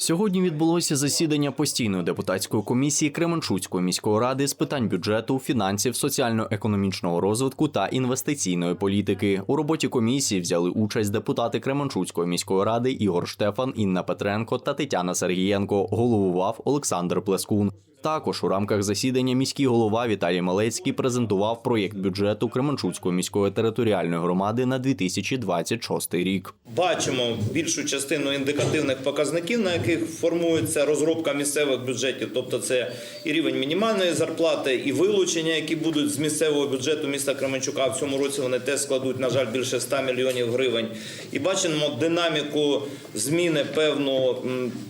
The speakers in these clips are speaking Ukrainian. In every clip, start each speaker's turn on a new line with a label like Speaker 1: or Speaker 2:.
Speaker 1: Сьогодні відбулося засідання постійної депутатської комісії Кременчуцької міської ради з питань бюджету, фінансів, соціально-економічного розвитку та інвестиційної політики. У роботі комісії взяли участь депутати Кременчуцької міської ради Ігор Штефан, Інна Петренко та Тетяна Сергієнко. Головував Олександр Плескун. Також у рамках засідання міський голова Віталій Малецький презентував проєкт бюджету Кременчуцької міської територіальної громади на 2026 рік.
Speaker 2: Бачимо більшу частину індикативних показників, на яких формується розробка місцевих бюджетів, тобто це і рівень мінімальної зарплати, і вилучення, які будуть з місцевого бюджету міста Кременчука. В цьому році вони теж складуть, на жаль, більше 100 мільйонів гривень. І бачимо динаміку зміни певно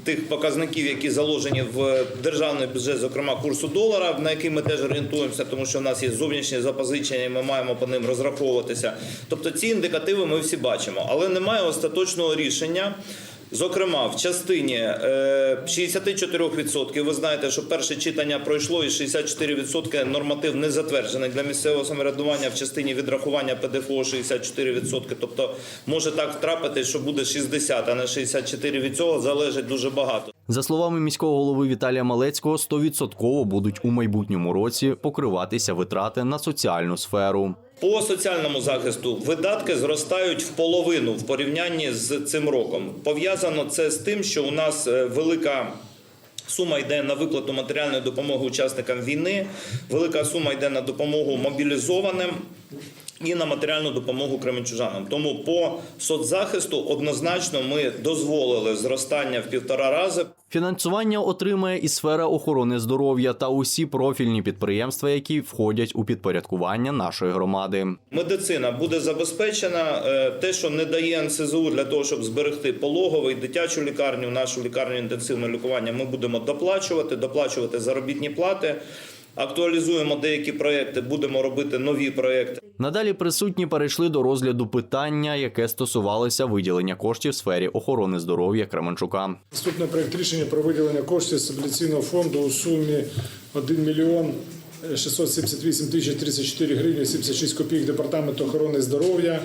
Speaker 2: тих показників, які заложені в державний бюджет, зокрема курсу долара, на який ми теж орієнтуємося, тому що в нас є зовнішні запозичення, і ми маємо по ним розраховуватися. Тобто ці індикативи ми всі бачимо, але немає остаточного рішення. Зокрема, в частині е, 64%, ви знаєте, що перше читання пройшло, і 64% норматив не затверджений для місцевого самоврядування в частині відрахування ПДФО 64%. Тобто може так трапити, що буде 60, а не 64. Від цього залежить дуже багато.
Speaker 1: За словами міського голови Віталія Малецького, 100% будуть у майбутньому році покриватися витрати на соціальну сферу.
Speaker 2: По соціальному захисту видатки зростають в половину в порівнянні з цим роком. Пов'язано це з тим, що у нас е, велика. Сума йде на виплату матеріальної допомоги учасникам війни, велика сума йде на допомогу мобілізованим і на матеріальну допомогу кременчужанам. Тому по соцзахисту однозначно ми дозволили зростання в півтора рази.
Speaker 1: Фінансування отримає і сфера охорони здоров'я та усі профільні підприємства, які входять у підпорядкування нашої громади.
Speaker 2: Медицина буде забезпечена. Е, Те, що не дає НСЗУ для того, щоб зберегти пологовий, дитячу лікарню, нашу лікарню інтенсивного лікування, ми будемо доплачувати, доплачувати заробітні плати. Актуалізуємо деякі проекти, будемо робити нові проекти.
Speaker 1: Надалі присутні перейшли до розгляду питання, яке стосувалося виділення коштів в сфері охорони здоров'я Кременчука.
Speaker 3: Наступний проект рішення про виділення коштів стабіляційного фонду у сумі 1 мільйон 678 тисяч 34 гривні 76 копійок Департаменту охорони здоров'я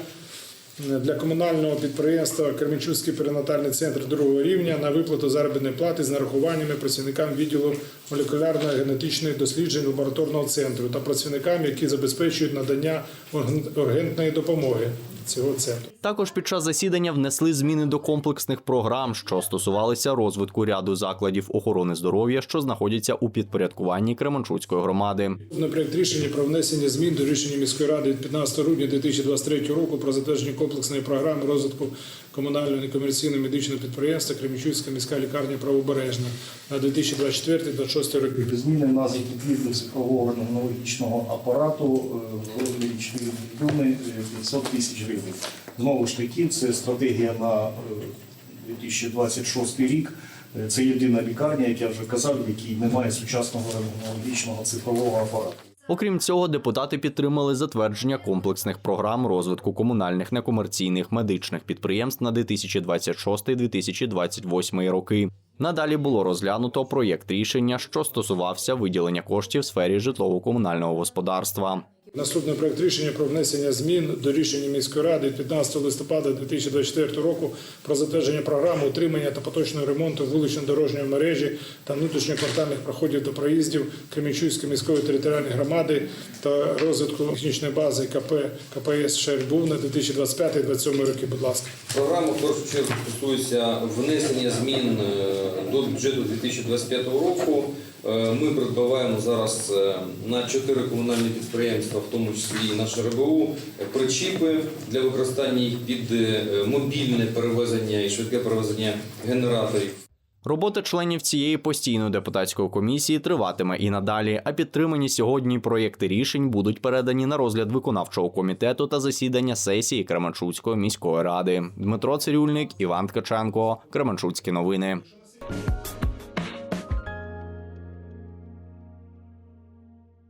Speaker 3: для комунального підприємства Кременчуцький перинатальний центр другого рівня на виплату заробітної плати з нарахуваннями працівникам відділу молекулярно-генетичних досліджень лабораторного центру та працівникам, які забезпечують надання ургентної допомоги цього центру.
Speaker 1: Також під час засідання внесли зміни до комплексних програм, що стосувалися розвитку ряду закладів охорони здоров'я, що знаходяться у підпорядкуванні Кременчуцької громади.
Speaker 3: На проект рішення про внесення змін до рішення міської ради від 15 грудня 2023 року про затвердження комплексної програми розвитку комунального некомерційного медичного підприємства Кремічуцька міська лікарня правобережна на 2024-2026 роки.
Speaker 4: Зміни в нас відповідно цифрового технологічного апарату е, в розмірі 4 мільйони 500 тисяч гривень. Знову ж таки, це стратегія на е, 2026 рік. Е, Це єдина лікарня, як я вже казав, в якій немає сучасного технологічного цифрового апарату.
Speaker 1: Окрім цього, депутати підтримали затвердження комплексних програм розвитку комунальних некомерційних медичних підприємств на 2026-2028 роки. Надалі було розглянуто проєкт рішення, що стосувався виділення коштів в сфері житлово-комунального господарства.
Speaker 3: Наступний проект рішення про внесення змін до рішення міської ради 15 листопада 2024 року про затвердження програми утримання та поточного ремонту вулично-дорожньої мережі та внутрішньоквартальних проходів до проїздів Кремінчуцької міської територіальної громади та розвитку технічної бази КП КПС Шербув на 2025-2027 роки. Будь ласка.
Speaker 5: Програма в першу чергу стосується внесення змін е, до бюджету 2025 року. Е, Ми придбаваємо зараз е, на чотири комунальні підприємства, в тому числі і наше РБУ, причіпи для використання їх під е, мобільне перевезення і швидке перевезення генераторів.
Speaker 1: Робота членів цієї постійної депутатської комісії триватиме і надалі. А підтримані сьогодні проєкти рішень будуть передані на розгляд виконавчого комітету та засідання сесії Кременчуцької міської ради. Дмитро Цирюльник, Іван Ткаченко, Кременчуцькі новини.